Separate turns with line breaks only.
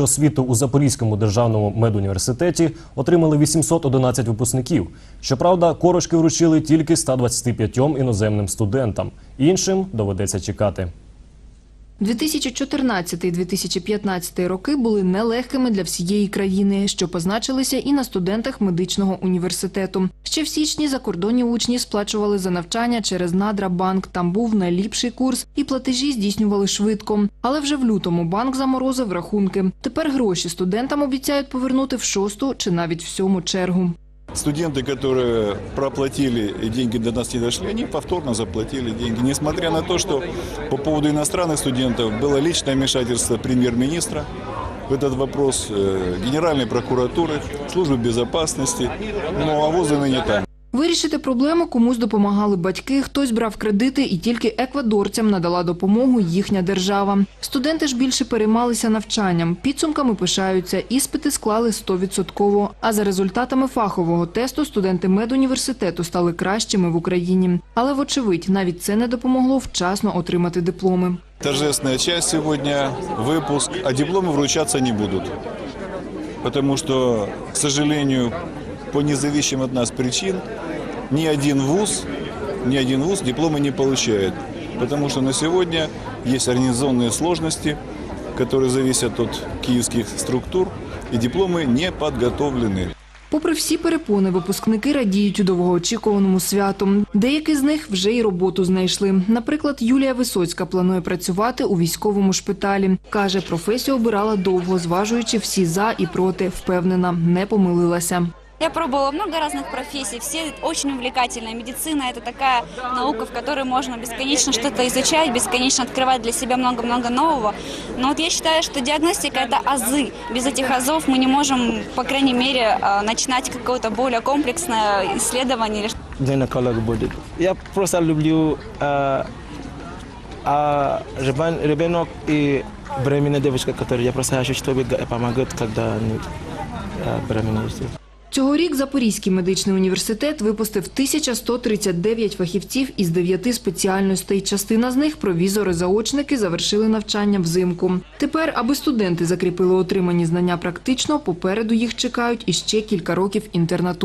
Освіту у Запорізькому державному медуніверситеті отримали 811 випускників. Щоправда, корочки вручили тільки 125 іноземним студентам. Іншим доведеться чекати.
2014-2015 роки були нелегкими для всієї країни, що позначилися і на студентах медичного університету. Ще в січні закордонні учні сплачували за навчання через Надрабанк. Там був найліпший курс, і платежі здійснювали швидко. Але вже в лютому банк заморозив рахунки. Тепер гроші студентам обіцяють повернути в шосту чи навіть в сьому чергу.
Студенты, которые проплатили деньги до нас не дошли, они повторно заплатили деньги. Несмотря на то, что по поводу иностранных студентов было личное вмешательство премьер-министра в этот вопрос, э, Генеральной прокуратуры, службы безопасности, но авозы ныне там.
Вирішити проблему комусь допомагали батьки, хтось брав кредити, і тільки еквадорцям надала допомогу їхня держава. Студенти ж більше переймалися навчанням. Підсумками пишаються. Іспити склали 100%. А за результатами фахового тесту студенти медуніверситету стали кращими в Україні. Але вочевидь, навіть це не допомогло вчасно отримати дипломи.
Торжественная часть сегодня, выпуск, а дипломы вручаться не будут. Потому что, к сожалению, по независимым от нас причин, ни один вуз, ни один вуз дипломы не получает. Потому что на сегодня есть организационные сложности, которые зависят от киевских структур, и дипломы не подготовлены.
Попри всі перепони, випускники радіють у довгоочікуваному святу. Деякі з них вже й роботу знайшли. Наприклад, Юлія Висоцька планує працювати у військовому шпиталі. Каже, професію обирала довго, зважуючи всі за і проти. Впевнена, не помилилася.
Я пробовала много разных профессий, все очень увлекательные. Медицина – это такая наука, в которой можно бесконечно что-то изучать, бесконечно открывать для себя много-много нового. Но вот я считаю, что диагностика – это азы. Без этих азов мы не можем, по крайней мере, э, начинать какое-то более комплексное исследование
гинеколог будет. Я просто люблю э, а ребен- ребенок и беременная девочка, которая я просто хочу, чтобы га- помогут, когда они э, беременные.
Цьогорік Запорізький медичний університет випустив 1139 фахівців із дев'яти спеціальностей. Частина з них провізори-заочники завершили навчання взимку. Тепер, аби студенти закріпили отримані знання практично, попереду їх чекають іще кілька років інтернату.